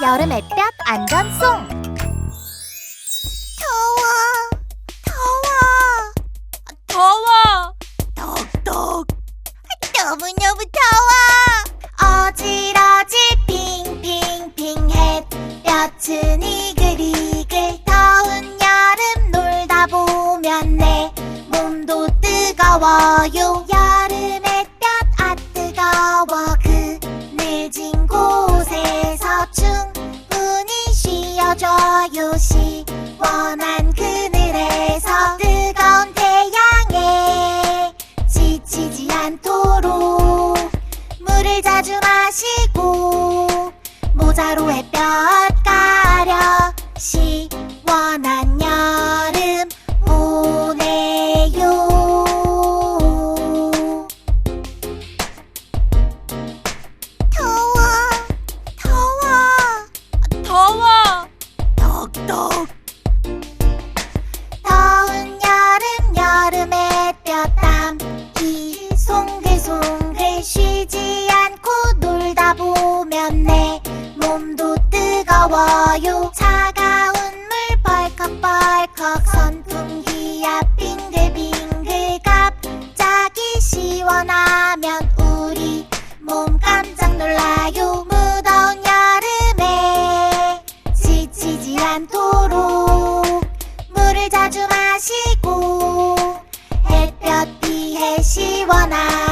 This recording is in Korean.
여름의 볕 안전송. 더워 더워. 더워. 덕덕 너무너무 더워. 어질어질 핑핑핑 햇볕은 이글이글 더운 여름 놀다 보면 내 몸도 뜨거워요 쉬어줘요 시원한 그늘에서 뜨거운 태양에 지치지 않도록 물을 자주 마시고 모자로 햇볕 있어요. 차가운 물 벌컥벌컥 선풍기야 빙글빙글 갑자기 시원하면 우리 몸 깜짝 놀라요. 무더운 여름에 지치지 않도록 물을 자주 마시고 햇볕 비해 시원한